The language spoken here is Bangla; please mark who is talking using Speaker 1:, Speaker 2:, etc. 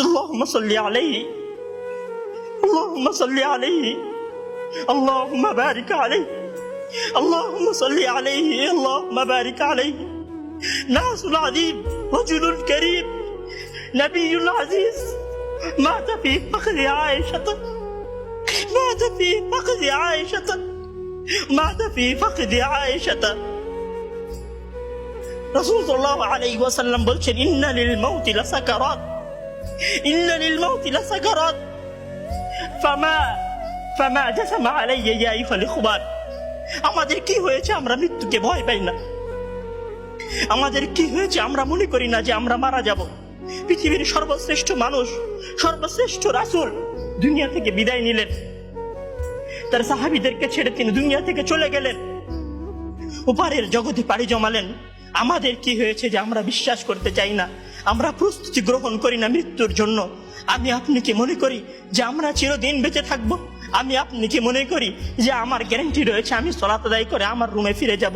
Speaker 1: اللهم صل عليه. اللهم صل عليه. اللهم بارك عليه. اللهم صل عليه. اللهم بارك عليه. ناس عظيم رجل كريم نبي عزيز. مات في فخذ عائشة. مات في فخذ عائشة. مات في فخذ عائشة. রসুল রাসূলুল্লাহ আলাইহি ওয়াসাল্লাম বলছেন, ইন্না লিল মাউতি লাসাকারাত। ইন্না লিল মাউতি লাসাকারাত। ফামা ফামা জাসামা আলাইয়া ইয়া আইফাল ইখবান আমাদের কি হয়েছে আমরা মৃত্যুকে ভয় পাই না। আমাদের কি হয়েছে আমরা মনে করি না যে আমরা মারা যাব। পৃথিবীর সর্বশ্রেষ্ঠ মানুষ, সর্বশ্রেষ্ঠ রাসুল দুনিয়া থেকে বিদায় নিলেন। তার সাহাবিদেরকে ছেড়ে তিনি দুনিয়া থেকে চলে গেলেন। উপারের জগতে পাড়ি জমালেন। আমাদের কি হয়েছে যে আমরা বিশ্বাস করতে চাই না? আমরা প্রস্তুতি গ্রহণ করি না মৃত্যুর জন্য। আমি আপনি কি মনে করি যে আমরা চিরদিন বেঁচে থাকব? আমি আপনি কি মনে করি যে আমার গ্যারেন্টি রয়েছে, আমি সলাত করে আমার রুমে ফিরে যাব?